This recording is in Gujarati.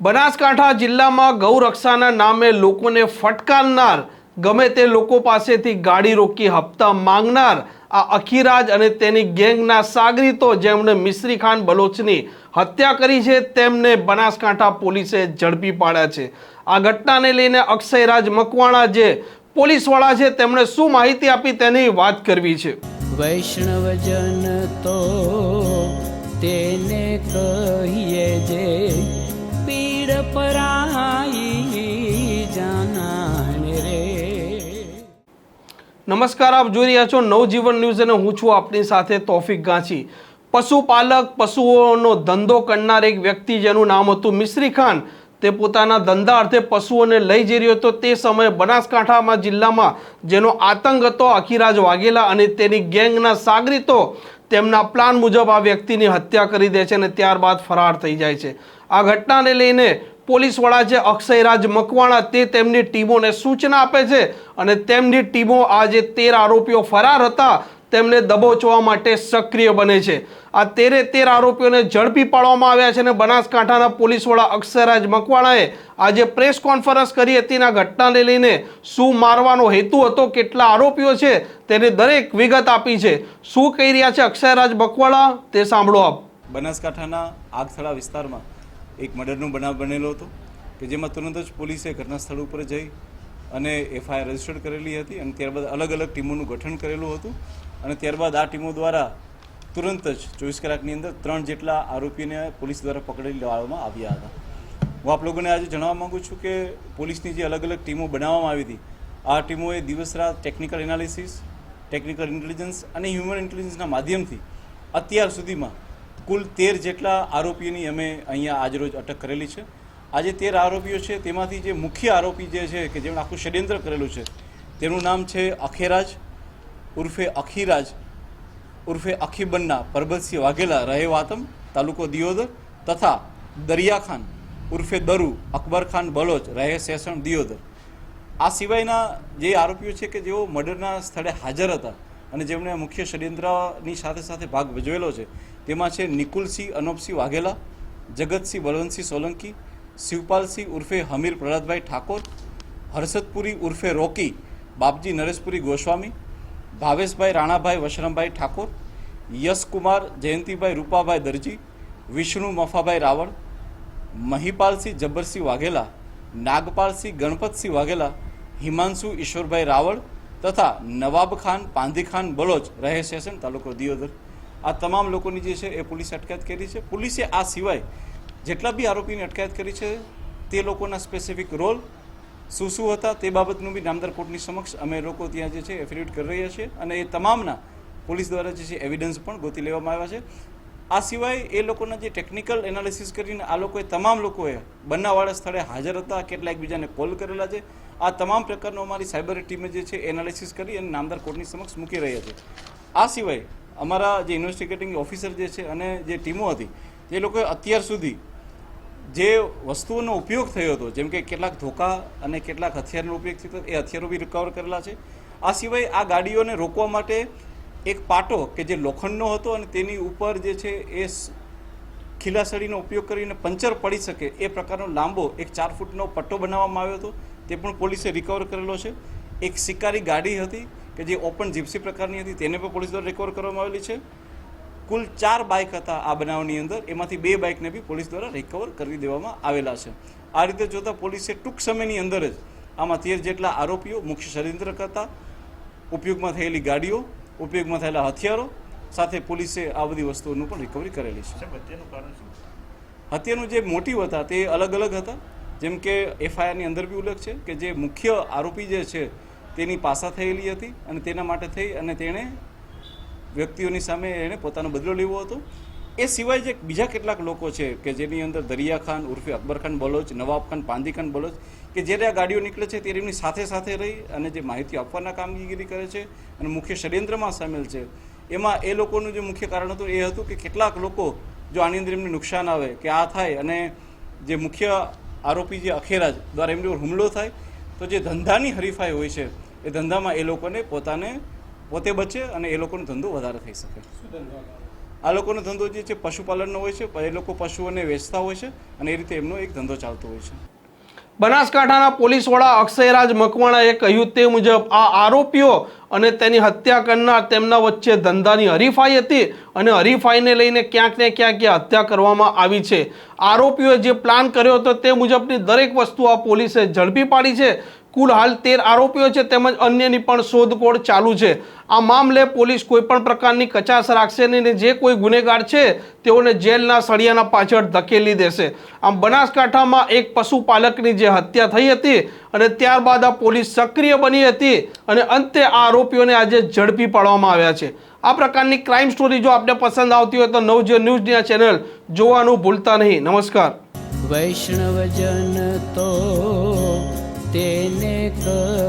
બનાસકાંઠા જિલ્લામાં ગૌરક્ષાના નામે લોકોને ફટકારનાર, ગમે તે લોકો પાસેથી ગાડી રોકી હપ્તા માંગનાર, આ અખીરાજ અને તેની ગેંગના સાગરીતો જેમણે મિશ્રી ખાન બલોચની હત્યા કરી છે, તેમને બનાસકાંઠા પોલીસે ઝડપી પાડ્યા છે. આ ઘટનાને લઈને અક્ષયરાજ મકવાણા જે પોલીસવાળા છે, તેમણે શું માહિતી આપી તેની વાત કરવી છે. વૈષ્ણવજન તો તેને કહીએ જે પીડ જાનાને રે નમસ્કાર આપ જોઈ રહ્યા છો નવજીવન ન્યૂઝ અને હું છું આપની સાથે તોફિક ગાંચી. પશુપાલક પશુઓનો ધંધો કરનાર એક વ્યક્તિ જેનું નામ હતું મિશ્રી ખાન. તે પોતાના ધંધા અર્થે પશુઓને લઈ જઈ રહ્યો હતો. તે સમયે બનાસકાંઠામાં જિલ્લામાં જેનો આતંક હતો અખિરાજ વાઘેલા અને તેની ગેંગના સાગરીતો તેમના પ્લાન મુજબ આ વ્યક્તિની હત્યા કરી દે છે અને ત્યારબાદ ફરાર થઈ જાય છે. આ ઘટનાને લઈને પોલીસ વડા છે અક્ષયરાજ મકવાણા તે તેમની ટીમોને સૂચના આપે છે અને તેમની ટીમો આ જે તેર આરોપીઓ ફરાર હતા તેમને દબોચવા માટે સક્રિય બને છે. આ તેરે તેર આરોપીઓને ઝડપી પાડવામાં આવ્યા છે અને બનાસકાંઠાના પોલીસ વડા અક્ષયરાજ મકવાણાએ આજે પ્રેસ કોન્ફરન્સ કરી હતી આ ઘટનાને લઈને શું મારવાનો હેતુ હતો, કેટલા આરોપીઓ છે તેની દરેક વિગત આપી છે. શું કહી રહ્યા છે અક્ષયરાજ મકવાણા? તે સાંભળો આપ. બનાસકાંઠાના આગથળા વિસ્તારમાં એક મર્ડરનો બનાવ બનેલો હતો કે જેમાં તુરંત જ પોલીસે ઘટના સ્થળ ઉપર જઈ અને એફઆઈઆર રજીસ્ટર્ડ કરેલી હતી અને ત્યારબાદ અલગ અલગ ટીમોનું ગઠન કરેલું હતું અને ત્યારબાદ આ ટીમો દ્વારા તુરંત જ ચોવીસ કલાકની અંદર ત્રણ જેટલા આરોપીને પોલીસ દ્વારા પકડી લેવામાં આવ્યા હતા. હું આપ લોકોને આજે જણાવવા માગું છું કે પોલીસની જે અલગ અલગ ટીમો બનાવવામાં આવી હતી, આ ટીમોએ દિવસ રાત ટેકનિકલ એનાલિસિસ, ટેકનિકલ ઇન્ટેલિજન્સ અને હ્યુમન ઇન્ટેલિજન્સના માધ્યમથી અત્યાર સુધીમાં કુલ તેર જેટલા આરોપીઓની અમે અહીંયા આજરોજ અટક કરેલી છે. આજે તેર આરોપીઓ છે, તેમાંથી જે મુખ્ય આરોપી જે છે, કે જેમણે આખું ષડયંત્ર કરેલું છે, તેનું નામ છે અખેરાજ ઉર્ફે અખીરાજ, ઉર્ફે અખીબન્ના, પરબતસિંહ વાઘેલા રહેવાતમ તાલુકો દિયોદર, તથા દરિયા ખાન ઉર્ફે દરુ અકબર ખાન બલોચ, રહે સેસણ દિયોદર. આ સિવાયના જે આરોપીઓ છે કે જેઓ મર્ડરના સ્થળે હાજર હતા અને જેમણે મુખ્ય ષડયંત્રની સાથે સાથે ભાગ ભજવેલો છે, તેમાં છે નિકુલસિંહ, અનોપસિંહ વાઘેલા, જગતસિંહ બળવંતસિંહ સોલંકી, શિવપાલસિંહ ઉર્ફે હમીર પ્રહલાદભાઈ ઠાકોર હર્ષદપુરી ઉર્ફે રોકી, બાપજી નરેશપુરી ગોસ્વામી, ભાવેશભાઈ રાણાભાઈ વશરામભાઈ ઠાકોર, યશકુમાર જયંતિભાઈ રૂપાભાઈ દરજી, વિષ્ણુ મફાભાઈ રાવળ, મહિપાલસિંહ જબ્બરસિંહ વાઘેલા, નાગપાલસિંહ ગણપતસિંહ વાઘેલા, હિમાંશુ ઈશ્વરભાઈ રાવળ તથા નવાબ ખાન, પાંધી ખાન, બલોચ રહે છે તાલુકો દિયોદર. આ તમામ લોકોની જે છે એ પોલીસે અટકાયત કરી છે. પોલીસે આ સિવાય જેટલા બી આરોપીની અટકાયત કરી છે, તે લોકોના સ્પેસિફિક રોલ શું શું હતા તે બાબતનું બી નામદાર કોર્ટની સમક્ષ અમે લોકો ત્યાં જે છે એફિડેવિટ કરી રહ્યા છીએ અને એ તમામના પોલીસ દ્વારા જે છે એવિડન્સ પણ ગોતી લેવામાં આવ્યા છે. આ સિવાય એ લોકોના જે ટેકનિકલ એનાલિસિસ કરીને આ લોકોએ તમામ લોકોએ બનાવવાળા સ્થળે હાજર હતા, કેટલા એકબીજાને કોલ કરેલા છે. આ તમામ પ્રકારનો અમારી સાયબર ટીમે જે છે એનાલિસિસ કરી અને નામદાર કોર્ટની સમક્ષ મૂકી રહ્યા છે. આ સિવાય અમારા જે ઇન્વેસ્ટિગેટિંગ ઓફિસર જે છે અને જે ટીમો હતી, તે લોકોએ અત્યાર સુધી જે વસ્તુઓનો ઉપયોગ થયો હતો, જેમ કે કેટલાક ધોકા અને કેટલાક હથિયારનો ઉપયોગ થયો એ હથિયારો બી રિકવર કરેલા છે. આ સિવાય આ ગાડીઓને રોકવા માટે એક પાટો કે જે લોખંડનો હતો અને તેની ઉપર જે છે, એ ખીલાસળીનો ઉપયોગ કરીને પંચર પડી શકે એ પ્રકારનો લાંબો એક ચાર ફૂટનો પટ્ટો બનાવવામાં આવ્યો હતો. તે પણ પોલીસે રિકવર કરેલો છે. એક શિકારી ગાડી હતી કે જે ઓપન જીપ્સી પ્રકારની હતી તેને પણ પોલીસ દ્વારા રિકવર કરવામાં આવેલી છે. કુલ ચાર બાઇક હતા આ બનાવની અંદર એમાંથી બે બાઇકને બી પોલીસ દ્વારા રિકવર કરી દેવામાં આવેલા છે. આ રીતે જોતાં પોલીસે ટૂંક સમયની અંદર જ આમાં તેર જેટલા આરોપીઓ મુખ્ય ષડયંત્ર કરતા ઉપયોગમાં થયેલી ગાડીઓ ઉપયોગમાં થયેલા હથિયારો સાથે પોલીસે આ બધી વસ્તુઓનું પણ રિકવરી કરેલી છે. હત્યાનું જે મોટિવ હતા તે અલગ અલગ હતા. જેમ કે એફઆઈઆરની અંદર બી ઉલ્લેખ છે કે જે મુખ્ય આરોપી જે છે તેની પાસા થયેલી હતી અને તેના માટે થઈ અને તેણે વ્યક્તિઓની સામે એણે પોતાનો બદલો લેવો હતો. એ સિવાય જે બીજા કેટલાક લોકો છે કે જેની અંદર દરિયા ખાન, ઉર્ફે અકબર ખાન બલોચ, નવાબ ખાન, પાંદી ખાન બલોચ, કે જ્યારે આ ગાડીઓ નીકળે છે ત્યારે એમની સાથે સાથે રહી અને જે માહિતી આપવાના કામગીરી કરે છે અને મુખ્ય ષડયંત્રમાં સામેલ છે. એમાં એ લોકોનું જે મુખ્ય કારણ હતું એ હતું કે કેટલાક લોકો જો આની અંદર એમને નુકસાન આવે, કે આ થાય અને જે મુખ્ય આરોપી જે અખેરાજ દ્વારા એમની ઉપર હુમલો થાય તો જે ધંધાની હરીફાઈ હોય છે એ ધંધામાં એ લોકોને પોતાને પોતે બચે અને એ લોકોનો ધંધો વધારે થઈ શકે. આ લોકોનો ધંધો જે છે પશુપાલનનો હોય છે એ લોકો પશુઓને વેચતા હોય છે અને એ રીતે એમનો એક ધંધો ચાલતો હોય છે. બનાસકાંઠાના પોલીસ વડા અક્ષયરાજ મકવાણાએ કહ્યું તે મુજબ આ આરોપીઓ અને તેની હત્યા કરનાર તેમના વચ્ચે ધંધાની હરીફાઈ હતી અને હરીફાઈને લઈને ક્યાંક ને ક્યાંક હત્યા કરવામાં આવી છે. આરોપીઓએ જે પ્લાન કર્યો હતો તે મુજબની દરેક વસ્તુ આ પોલીસે ઝડપી પાડી છે. કુલ હાલ તેર આરોપીઓ છે તેમજ અન્યની પણ શોધખોળ ચાલુ છે. આ મામલે પોલીસ કોઈ પણ પ્રકારની કચાશ રાખશે નહીં જે કોઈ ગુનેગાર છે તેઓને જેલના સળિયાના પાછળ ધકેલી દેશે. આમ બનાસકાંઠામાં એક પશુપાલકની જે હત્યા થઈ હતી અને ત્યારબાદ આ પોલીસ સક્રિય બની હતી અને અંતે આ આરોપીઓને આજે ઝડપી પાડવામાં આવ્યા છે. આ પ્રકારની ક્રાઇમ સ્ટોરી જો આપને પસંદ આવતી હોય તો નવજીવન ન્યૂઝની આ ચેનલ જોવાનું ભૂલતા નહીં. નમસ્કાર. વૈષ્ણવજન તો તેને કહીએ જે પીડ પરા